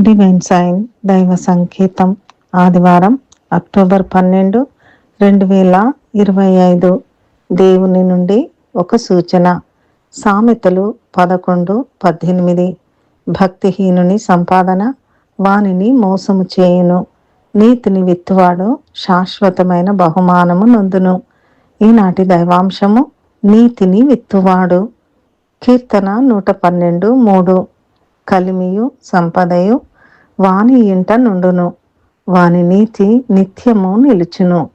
Divine sign దైవ సంకేతం ఆదివారం అక్టోబర్ పన్నెండు రెండు వేల ఇరవై ఐదు. దేవుని నుండి ఒక సూచన. సామెతలు పదకొండు పద్దెనిమిది. భక్తిహీనుని సంపాదన వానిని మోసము చేయును. నీతిని విత్తువాడు శాశ్వతమైన బహుమానము నొందును. ఈనాటి దైవాంశము నీతిని విత్తువాడు. కీర్తన నూట పన్నెండు మూడు. కలిమియు సంపదయు వాని ఇంట నుండును. వాని నీతి నిత్యము నిలుచును.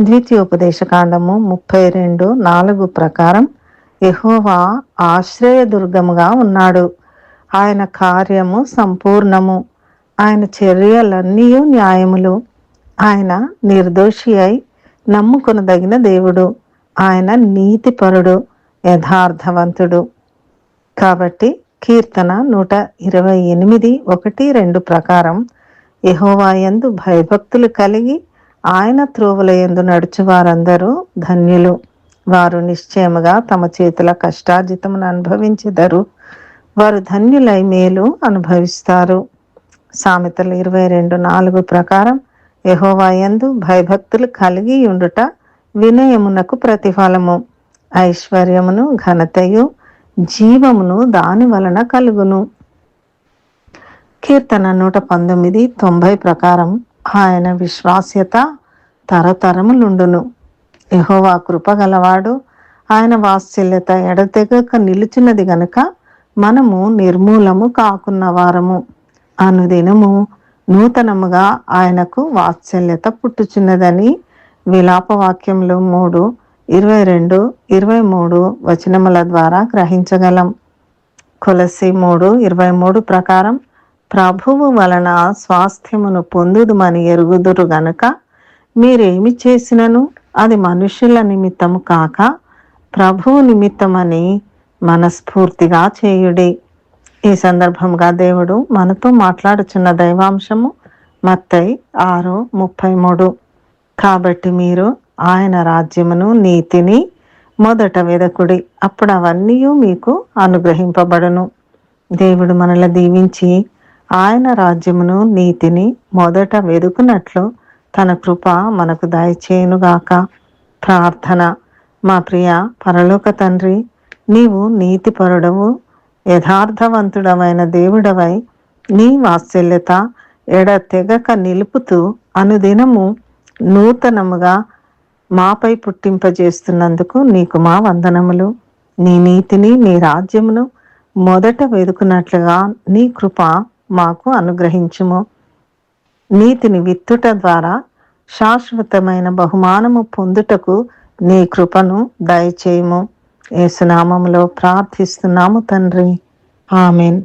ద్వితీయోపదేశకాండము ముప్పై రెండు నాలుగు ప్రకారం యహోవా ఆశ్రయదుర్గముగా ఉన్నాడు. ఆయన కార్యము సంపూర్ణము. ఆయన చర్యలన్నీ న్యాయములు. ఆయన నిర్దోషి అయి నమ్ముకొనదగిన దేవుడు. ఆయన నీతిపరుడు యథార్థవంతుడు. కాబట్టి కీర్తన నూట ఇరవై ఎనిమిది ఒకటి రెండు ప్రకారం యహోవాయందు భయభక్తులు కలిగి ఆయన త్రోవులయందు నడుచు వారందరూ ధన్యులు. వారు నిశ్చయముగా తమ చేతుల కష్టార్జితమును అనుభవించెదరు. వారు ధన్యులై మేలు అనుభవిస్తారు. సామెతలు ఇరవై రెండు నాలుగు ప్రకారం యహోవాయందు భయభక్తులు కలిగి ఉండుట వినయమునకు ప్రతిఫలము. ఐశ్వర్యమును ఘనతయు జీవమును దాని వలన కలుగును. కీర్తన నూట పంతొమ్మిది తొంభై ప్రకారం ఆయన విశ్వాస్యత తరతరములుండును. యహోవా కృప గలవాడు ఆయన వాత్సల్యత ఎడతెగక నిలిచినది గనుక మనము నిర్మూలము కాకున్న వారము. అనుదినము నూతనముగా ఆయనకు వాత్సల్యత పుట్టుచున్నదని విలాపవాక్యంలో మూడు ఇరవై రెండు ఇరవై మూడు వచనముల ద్వారా గ్రహించగలం. కొలసి మూడు ఇరవై మూడు ప్రకారం ప్రభువు వలన స్వాస్థ్యమును పొందుదుమని ఎరుగుదురు గనుక మీరేమి చేసినను? అది మనుషుల నిమిత్తము కాక ప్రభువు నిమిత్తమని మనస్ఫూర్తిగా చేయుడి. ఈ సందర్భంగా దేవుడు మనతో మాట్లాడుచున్న దైవాంశము మత్తై ఆరు ముప్పై మూడు కాబట్టి మీరు ఆయన రాజ్యమును నీతిని మొదట వెదకుడి. అప్పుడు అవన్నీ మీకు అనుగ్రహింపబడును. దేవుడు మనల దీవించి ఆయన రాజ్యమును నీతిని మొదట వెదుకున్నట్లు తన కృప మనకు దయచేయునుగాక. ప్రార్థన. మా ప్రియ పరలోక తండ్రి నీవు నీతిపరుడవు యథార్థవంతుడమైన దేవుడవై నీ వాత్సల్యత ఎడ తెగక నిలుపుతూ అనుదినము నూతనముగా మాపై పుట్టింపజేస్తున్నందుకు నీకు మా వందనములు. నీ నీతిని నీ రాజ్యమును మొదట వెదుకున్నట్లుగా నీ కృప మాకు అనుగ్రహించుము. నీతిని విత్తుట ద్వారా శాశ్వతమైన బహుమానము పొందుటకు నీ కృపను దయచేయము. ఏసునామములో ప్రార్థిస్తున్నాము తండ్రి. ఆమెన్.